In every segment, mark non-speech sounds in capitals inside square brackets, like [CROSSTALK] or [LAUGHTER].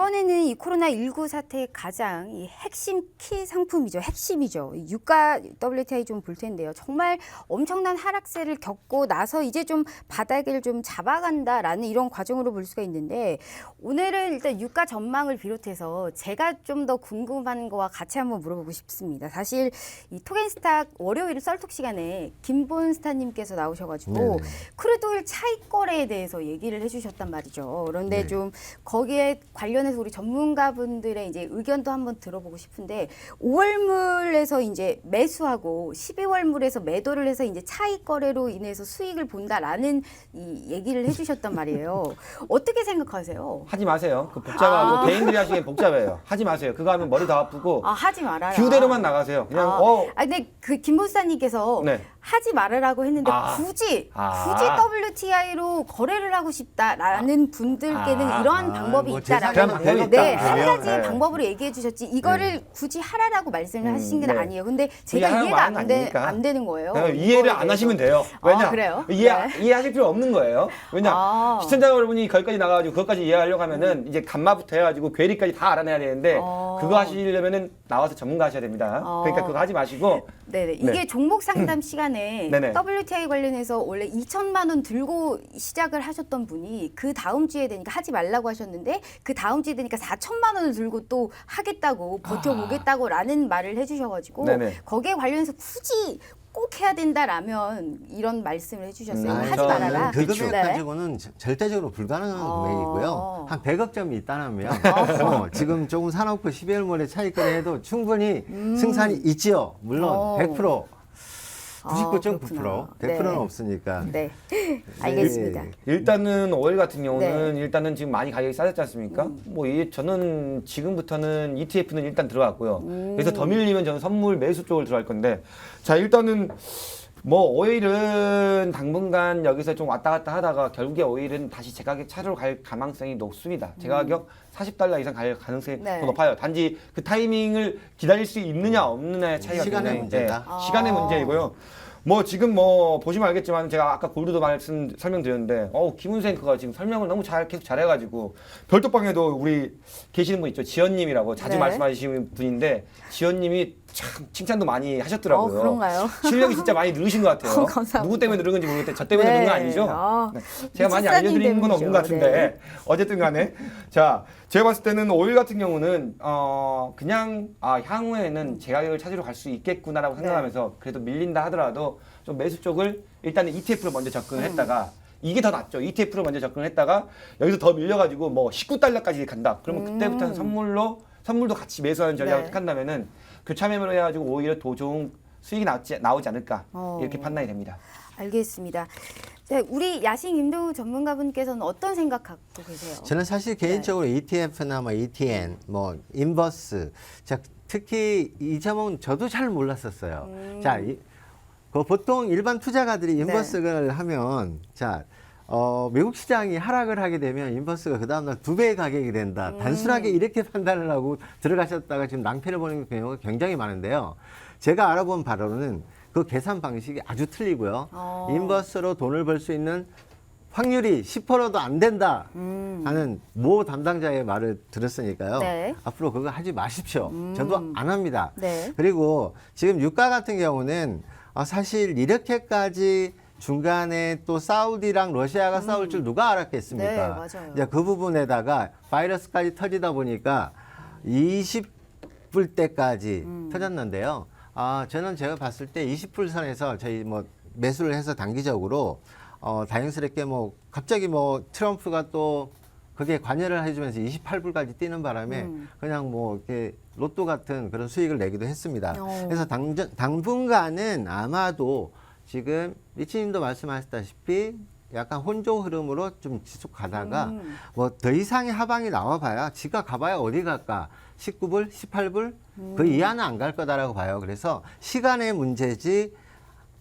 이번에는 이 코로나19 사태의 가장 이 핵심 키 상품이죠. 핵심이죠. 이 유가 WTI 좀 볼 텐데요. 정말 엄청난 하락세를 겪고 나서 이제 좀 바닥을 좀 잡아간다라는 이런 과정으로 볼 수가 있는데 오늘은 일단 유가 전망을 비롯해서 제가 좀 더 궁금한 거와 같이 한번 물어보고 싶습니다. 사실 이 토겐스탁 월요일 썰톡 시간에 김본스타님께서 나오셔가지고 네네. 크루드오일 차익 거래에 대해서 얘기를 해주셨단 말이죠. 그런데 네. 좀 거기에 관련해 서 우리 전문가분들의 이제 의견도 한번 들어보고 싶은데 5월물에서 이제 매수하고 12월물에서 매도를 해서 이제 차익 거래로 인해서 수익을 본다라는 이 얘기를 해주셨단 말이에요. [LAUGHS] 어떻게 생각하세요? 하지 마세요. 그 복잡하고 아. 개인들이 하시기엔 복잡해요. 하지 마세요. 그거 하면 머리 더 아프고 아 하지 말아라. 뷰대로만 나가세요. 그냥 아, 어 아 근데 그 김보사님께서 네. 하지 말으라고 했는데 아. 굳이 아. 굳이 WTI로 거래를 하고 싶다라는 분들께는 아. 이런 아, 방법이 뭐 있다라고 되겠다. 네, 한 그러면, 가지 네. 방법으로 얘기해 주셨지 이거를 굳이 하라라고 말씀을 음, 하신 건 네. 아니에요. 근데 제가 이해가 안, 되, 아니니까. 안 되는 거예요. 그냥 이해를 안. 하시면 돼요. 왜냐? 아, 그래요? 이해 네. 이해하실 필요 없는 거예요. 왜냐? 아. 시청자 여러분이 거기까지 나가가지고 그것까지 이해하려고 하면은 이제 감마부터 해가지고 괴리까지 다 알아내야 되는데 어. 그거 하시려면은 나와서 전문가 하셔야 됩니다. 어. 그러니까 그거 하지 마시고 네네. 이게 네. 종목 상담 시간에 네네. WTI 관련해서 원래 2천만 원 들고 시작을 하셨던 분이 그 다음 주에 되니까 하지 말라고 하셨는데 그 다음 주에 되니까 4천만 원을 들고 또 하겠다고 버텨보겠다고라는 말을 해주셔가지고 아. 네네. 거기에 관련해서 굳이 꼭 해야 된다라면 이런 말씀을 해주셨어요. 음, 하지 저는 말아라. 그. 금액 네. 가지고는 저- 절대적으로 불가능한 어. 금액이고요. 한 100억 점이 있다면 어, 지금 조금 사놓고 12월 말에 차익거래 해도 충분히 승산이 있지요. 물론 음. 어. 100%. 아, 99.9% 그렇구나. 100%는 네. 없으니까. 네, 알겠습니다. 예. 일단은 오일 같은 경우는 네. 일단은 지금 많이 가격이 싸졌지 않습니까? 음. 뭐 이, 저는 지금부터는 ETF는 일단 들어갔고요. 음. 그래서 더 밀리면 저는 선물 매수 쪽으로 들어갈 건데 자 일단은 뭐 오일은 당분간 여기서 좀 왔다 갔다 하다가 결국에 오일은 다시 제 가격 차로 갈 가망성이 높습니다. 제 가격 40달러 이상 갈 가능성이 음. 네. 더 높아요. 단지 그 타이밍을 기다릴 수 있느냐 없느냐의 차이가 시간의 굉장히, 문제다. 예, 시간의 아. 문제이고요. 뭐 지금 뭐 보시면 알겠지만 제가 아까 골드도 말씀 설명드렸는데 어우 김은생크가 지금 설명을 너무 잘 계속 잘해가지고 별도방에도 우리 계시는 분 있죠 지연님이라고 자주 네. 말씀하시는 분인데 지연님이 참 칭찬도 많이 하셨더라고요. 어, 그런가요? 실력이 진짜 많이 늘으신 것 같아요. 어, [LAUGHS] 감사합니다. 누구 때문에 늘은 건지 모르겠는데 저 때문에 늘은 건 아니죠? 아, 네. 제가 많이 알려드리는 건 없는 것. 같은데 네. 어쨌든 간에 자 제가 봤을 때는 오일 같은 경우는 어 그냥 아 향후에는 제 가격을 찾으러 갈 수 있겠구나라고 네. 생각하면서 그래도 밀린다 하더라도 좀 매수 쪽을 일단은 ETF로 먼저 접근을 음. 했다가 이게 더 낫죠. ETF로 먼저 접근을 했다가 여기서 더 밀려가지고 뭐 19달러까지 간다. 그러면 그때부터는 선물로 선물도 같이 매수하는 전략을 음. 네. 택한다면은 교차 매매로 해가지고 오히려 더 좋은 수익이 나오지, 나오지 않을까 어. 이렇게 판단이 됩니다. 알겠습니다. 자, 우리 야싱 임동우 전문가분께서는 어떤 생각 갖고 계세요? 저는 사실 개인적으로 ETF나 뭐 ETN, 뭐 인버스, 자, 특히 이 제목은 저도 잘 몰랐었어요. 음. 자, 이, 그 보통 일반 네. 투자가들이 인버스를 하면 자. 어, 미국 시장이 하락을 하게 되면 인버스가 그 다음날 두 배의 가격이 된다. 음. 단순하게 이렇게 판단을 하고 들어가셨다가 지금 낭패를 보는 경우가 굉장히 많은데요. 제가 알아본 바로는 그 계산 방식이 아주 틀리고요. 어. 인버스로 돈을 벌 수 있는 확률이 10%도 안 된다 음. 하는 모 담당자의 말을 들었으니까요. 네. 앞으로 그거 하지 마십시오. 저도 안 합니다. 네. 그리고 지금 유가 같은 경우는 어, 사실 이렇게까지 중간에 또 사우디랑 러시아가 싸울 줄 누가 알았겠습니까? 네, 맞아요. 이제 그 부분에다가 바이러스까지 터지다 보니까 20불 때까지 음. 터졌는데요. 아, 저는 제가 봤을 때 20불 선에서 저희 뭐 매수를 해서 단기적으로 어, 다행스럽게 뭐 갑자기 뭐 트럼프가 또 그게 관여를 해주면서 28불까지 뛰는 바람에 음. 그냥 뭐 이렇게 로또 같은 그런 수익을 내기도 했습니다. 어. 그래서 당전, 당분간은 아마도 지금 리치님도 말씀하셨다시피 약간 혼조 흐름으로 좀 지속하다가 음. 뭐더 이상의 하방이 나와봐야 지가 가봐야 어디 갈까 19불, 18불 음. 그 이하는 안 갈 거다라고 봐요. 그래서 시간의 문제지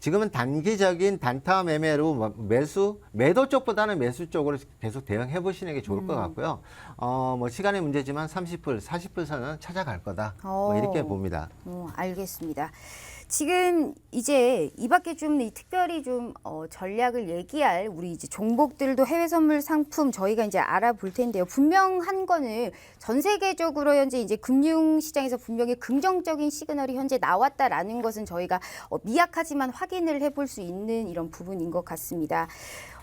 지금은 단기적인 단타 매매로 뭐 매수 매도 쪽보다는 매수 쪽으로 계속 대응해 보시는 게 좋을 것 음. 같고요. 어 뭐 시간의 문제지만 30불, 40불 선은 찾아갈 거다. 뭐 어. 이렇게 봅니다. 어, 알겠습니다. 지금 이제 이 밖에 좀 이 특별히 좀 어, 전략을 얘기할 우리 이제 종목들도 해외 선물 상품 저희가 이제 알아볼 텐데요. 분명한 거는 전 세계적으로 현재 이제 금융 시장에서 분명히 긍정적인 시그널이 현재 나왔다라는 것은 저희가 어, 미약하지만 확인을 해볼 수 있는 이런 부분인 것 같습니다.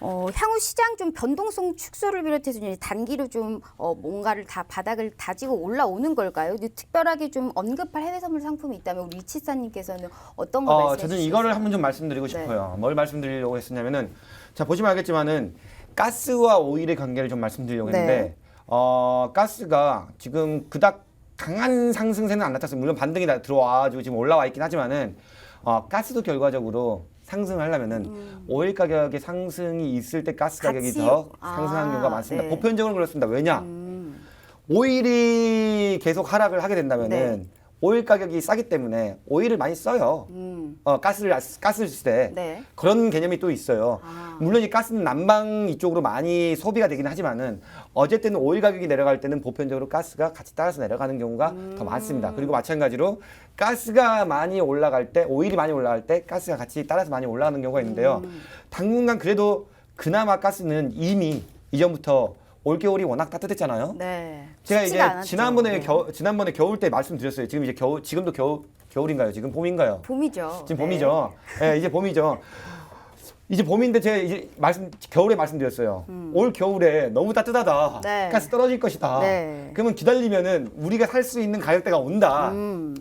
어, 향후 시장 좀 변동성 축소를 비롯해서 이제 단기로 좀 어, 뭔가를 다 바닥을 다지고 올라오는 걸까요? 특별하게 좀 언급할 해외 선물 상품이 있다면 우리 이치사님께서는 어떤 거 어, 말씀해 저는 주시겠어요? 이거를 한번 좀 말씀드리고 네. 싶어요. 뭘 말씀드리려고 했었냐면은 자 보시면 알겠지만은 가스와 오일의 관계를 좀 말씀드리려고 네. 했는데 어 가스가 지금 그닥 강한 상승세는 안 나타났어요. 물론 반등이 다 들어와가지고 지금 올라와 있긴 하지만은 어 가스도 결과적으로 상승하려면은 오일 가격의 상승이 있을 때 가스 가격이 같이- 더 아, 상승하는 경우가 많습니다. 네. 보편적으로 그렇습니다. 왜냐? 음, 오일이 계속 하락을 하게 된다면은 네. 오일 가격이 싸기 때문에 오일을 많이 써요. 음, 어, 가스를 가스를 쓸 때 네. 그런 개념이 또 있어요. 아. 물론 이 가스는 난방 이쪽으로 많이 소비가 되긴 하지만은 어쨌든 오일 가격이 내려갈 때는 보편적으로 가스가 같이 따라서 내려가는 경우가 더 많습니다. 그리고 마찬가지로 가스가 많이 올라갈 때 오일이 많이 올라갈 때 가스가 같이 따라서 많이 올라가는 경우가 있는데요. 당분간 그래도 그나마 가스는 이미 이전부터 올겨울이 워낙 따뜻했잖아요. 네. 제가 이제 않았죠. 지난번에 네. 겨 지난번에 겨울 때 말씀드렸어요. 지금 이제 겨울 지금도 겨울 겨울인가요? 지금 봄인가요? 봄이죠. 지금 네. 봄이죠. 예, 이제 봄이죠. 이제 봄인데 제가 이제 말씀 겨울에 말씀드렸어요. 올 겨울에 너무 따뜻하다. 음. 네. 가스 떨어질 것이다. 네. 그러면 기다리면은 우리가 살 수 있는 가격대가 온다. 음,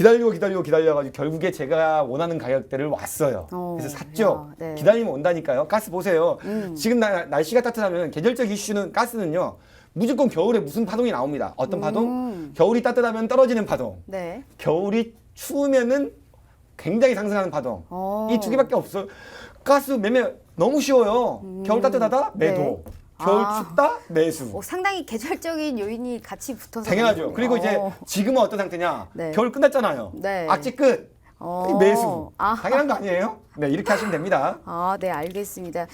기다리고 기다리고 기다려가지고 결국에 제가 원하는 가격대를 왔어요. 어, 그래서 샀죠. 야, 네. 기다리면 온다니까요. 가스 보세요. 음. 지금 나- 날씨가 따뜻하면 계절적 이슈는 가스는요. 무조건 겨울에 무슨 파동이 나옵니다. 어떤 파동? 음. 겨울이 따뜻하면 떨어지는 파동. 네. 겨울이 추우면은 굉장히 상승하는 파동. 어. 이두 개밖에 없어요. 가스 매매 너무 쉬워요. 겨울 따뜻하다 매도. 네. 겨울 아. 춥다 매수. 어, 상당히 계절적인 요인이 같이 붙어서 당연하죠. 그리고 이제 어. 지금은 어떤 상태냐? 네. 겨울 끝났잖아요. 네. 악재 끝. 어. 매수. 아. 당연한 거 아니에요? 네, 이렇게 하시면 됩니다. 아, 네, 알겠습니다.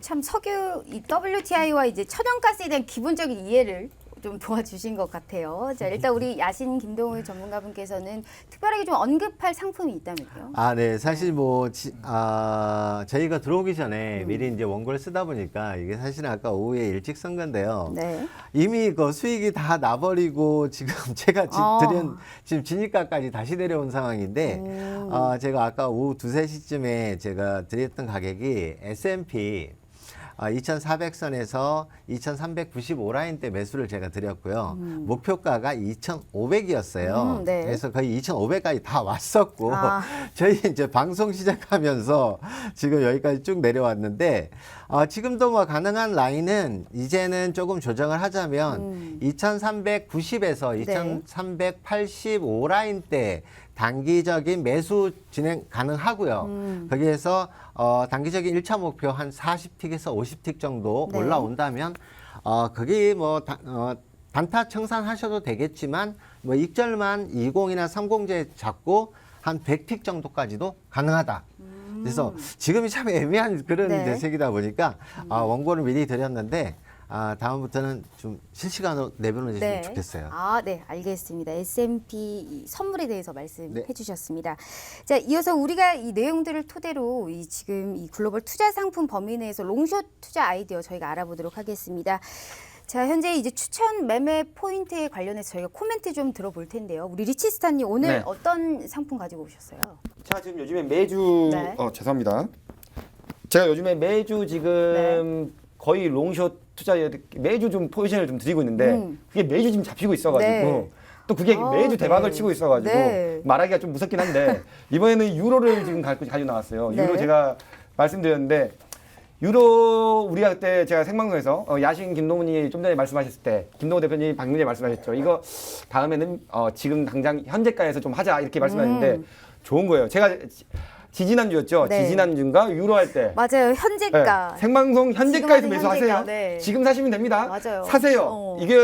참 석유 이 WTI와 이제 천연가스에 대한 기본적인 이해를 좀 도와주신 것 같아요. 자, 일단 우리 야신 김동훈 전문가분께서는 특별하게 좀 언급할 상품이 있다면요. 아, 네. 사실 뭐, 지, 아, 저희가 들어오기 전에 음. 미리 이제 원고를 쓰다 보니까 이게 사실은 아까 오후에 일찍 쓴 건데요. 네. 이미 그 수익이 다 나버리고 지금 [LAUGHS] 제가 지, 어. 드린 지금 진입가까지 다시 내려온 상황인데 음. 어, 제가 아까 오후 두세 시쯤에 제가 드렸던 가격이 S&P 아, 2,400선에서 2,395라인 때 매수를 제가 드렸고요. 목표가가 2,500이었어요. 음, 네. 그래서 거의 2,500까지 다 왔었고 아. [LAUGHS] 저희 이제 방송 시작하면서 지금 여기까지 쭉 내려왔는데 어, 지금도 뭐 가능한 라인은 이제는 조금 조정을 하자면 음. 2,390에서 네. 2,385 라인 때 단기적인 매수 진행 가능하고요. 음. 거기에서 어, 단기적인 1차 목표 한 40틱에서 50틱 정도 네. 올라온다면 어, 그게 뭐 다, 어, 단타 청산하셔도 되겠지만 뭐 익절만 20이나 30제 잡고 한 100틱 정도까지도 가능하다. 그래서 지금이 참 애매한 그런 음. 네. 음. 대세이다 보니까 아, 원고를 미리 드렸는데 아, 다음부터는 좀 실시간으로 내보내 주시면 좋겠어요. 아, 네, 알겠습니다. S&P 선물에 대해서 말씀해 네. 주셨습니다. 자, 이어서 우리가 이 내용들을 토대로 이 지금 이 글로벌 투자 상품 범위 내에서 롱숏 투자 아이디어 저희가 알아보도록 하겠습니다. 자, 현재 이제 추천 매매 포인트에 관련해서 저희가 코멘트 좀 들어볼 텐데요. 우리 리치스타님 오늘 네. 어떤 상품 가지고 오셨어요? 자, 지금 요즘에 매주 네. 어, 죄송합니다. 제가 요즘에 매주 지금 네. 거의 롱숏 투자 매주 좀 포지션을 좀 드리고 있는데 음. 그게 매주 지금 잡히고 있어가지고 네. 또 그게 아, 매주 대박을 네. 치고 있어가지고 네. 말하기가 좀 무섭긴 한데 [LAUGHS] 이번에는 유로를 지금 가- 가지고 나왔어요. 네. 유로 제가 말씀드렸는데 유로 우리가 그때 제가 생방송에서 어, 야신 김동훈이 좀 전에 말씀하셨을 때 김동훈 대표님이 방금 전에 말씀하셨죠. 이거 다음에는 어, 지금 당장 현재가에서 좀 하자 이렇게 말씀하셨는데 음. 좋은 거예요. 제가 지- 지지난주였죠. 네. 지지난주인가 유로 할 때. 맞아요. 네, 현재가 생방송 현재가에서 지금 하는 매수하세요. 현재가, 네. 지금 사시면 됩니다. 맞아요. 사세요. 어. 이게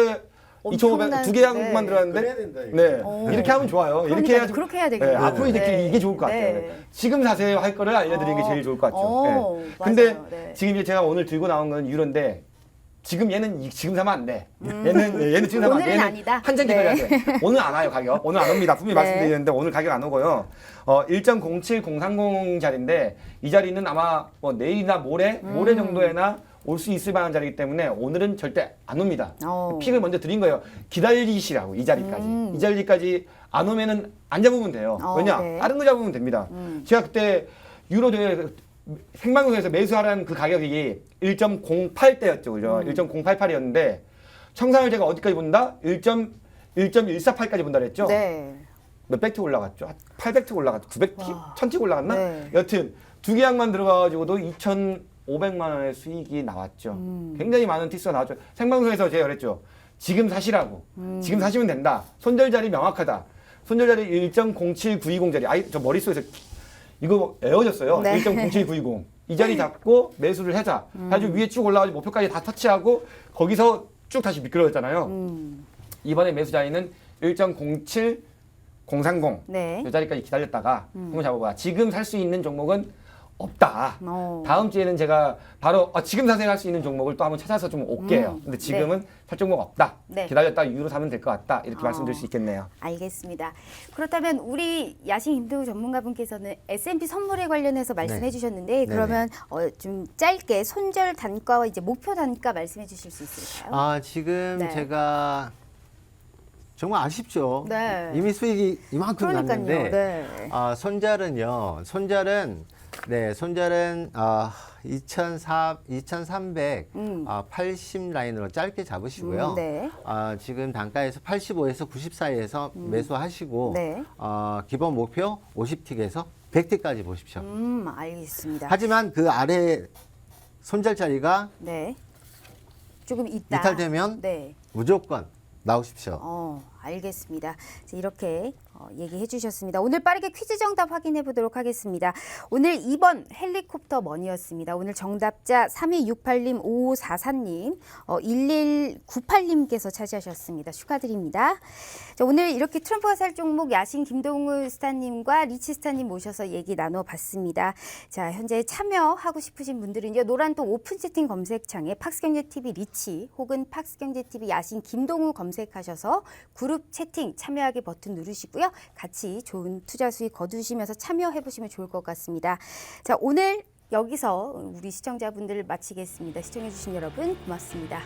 엄청난- 2,500, 두개 한국만 네. 그래야 들어왔는데, 된다, 이거. 네. 어. 이렇게 하면 좋아요. 이렇게 그러니까요. 해야지. 그렇게 해야 네, 되겠네요. 앞으로 이제 네. 이게 좋을 것 같아요. 네. 네. 지금 사세요 할 거를 알려드리는 게 어. 제일 좋을 것 같죠. 어, 네. 근데 맞아요. 네. 지금 이제 제가 오늘 들고 나온 건 유로인데, 지금 얘는 이- 지금 사면 안 돼. 얘는 얘는 지금 사면 안 돼. 음. 오늘은 얘는 아니다. 한참 기다려야 돼. [LAUGHS] 오늘 안 와요 가격. 오늘 안 옵니다. 분명히 네. 말씀드리는데 오늘 가격 안 오고요. 어 1.07030 자리인데 이 자리는 아마 뭐 내일이나 모레 음. 모레 정도에나 올 수 있을 만한 자리이기 때문에 오늘은 절대 안 옵니다. 어. 픽을 먼저 드린 거예요. 기다리시라고 이 자리까지. 음. 이 자리까지 안 오면은 안 잡으면 돼요. 어, 왜냐? 네. 다른 거 잡으면 됩니다. 음. 제가 그때 유로 대 생방송에서 매수하라는 그 가격이 1.08대였죠. 그죠? 음. 1.088이었는데 청산을 제가 어디까지 본다? 1.148까지 본다 그랬죠? 네. 몇 백트 올라갔죠? 한 800트 올라갔죠? 900트? 와. 1000트 올라갔나? 네. 여튼 두 계약만 들어가가지고도 2,500만 원의 수익이 나왔죠. 음. 굉장히 많은 티스가 나왔죠. 생방송에서 제가 그랬죠. 지금 사시라고. 음. 지금 사시면 된다. 손절 자리 명확하다. 손절 자리 1.07920 자리. 아이 저 머릿속에서 이거 에어졌어요. 네. 1.07920. 이 자리 잡고 매수를 하자. 아주 위에 쭉 올라가지고 목표까지 다 터치하고 거기서 쭉 다시 미끄러졌잖아요. 음. 이번에 매수 자리는 1.07030. 네. 이 자리까지 기다렸다가 한번 잡아봐. 지금 살 수 있는 종목은 없다. 어. 다음 주에는 제가 바로 아, 지금 사세요 할 수 있는 종목을 또 한번 찾아서 좀 올게요. 음, 근데 지금은 살 종목 없다. 네. 기다렸다가 이유로 사면 될 것 같다. 이렇게 어. 말씀드릴 수 있겠네요. 알겠습니다. 그렇다면 우리 야신 김도우 전문가분께서는 S&P 선물에 관련해서 말씀해 네. 주셨는데 그러면 어, 좀 짧게 손절 단가와 이제 목표 단가 말씀해 주실 수 있을까요? 아 지금 네. 제가 정말 아쉽죠. 네. 이미 수익이 이만큼 그러니까요. 났는데 네. 아, 손절은요. 손절은 네, 손절은 아, 2,400, 2,300, 음. 아, 80 라인으로 짧게 잡으시고요. 음, 네. 아, 지금 단가에서 85에서 90 사이에서 매수하시고 네. 어, 기본 목표 50틱에서 100틱까지 보십시오. 음, 알겠습니다. 하지만 그 아래 손절 자리가 네. 조금 있다. 이탈되면 네. 무조건 나오십시오. 어, 알겠습니다. 자, 이렇게 어, 얘기해 주셨습니다. 오늘 빠르게 퀴즈 정답 확인해 보도록 하겠습니다. 오늘 2번 헬리콥터 머니였습니다. 오늘 정답자 3268님, 5544님, 어, 1198님께서 차지하셨습니다. 축하드립니다. 자, 오늘 이렇게 트럼프가 살 종목 야신 김동우 스타님과 리치 스타님 모셔서 얘기 나눠봤습니다. 자, 현재 참여하고 싶으신 분들은요, 노란통 오픈 채팅 검색창에 팍스경제TV 리치 혹은 팍스경제TV 야신 김동우 검색하셔서 그룹 채팅 참여하기 버튼 누르시고요. 같이 좋은 투자 수익 거두시면서 참여해 보시면 좋을 것 같습니다. 자, 오늘 여기서 우리 시청자분들 마치겠습니다. 시청해주신 여러분 고맙습니다.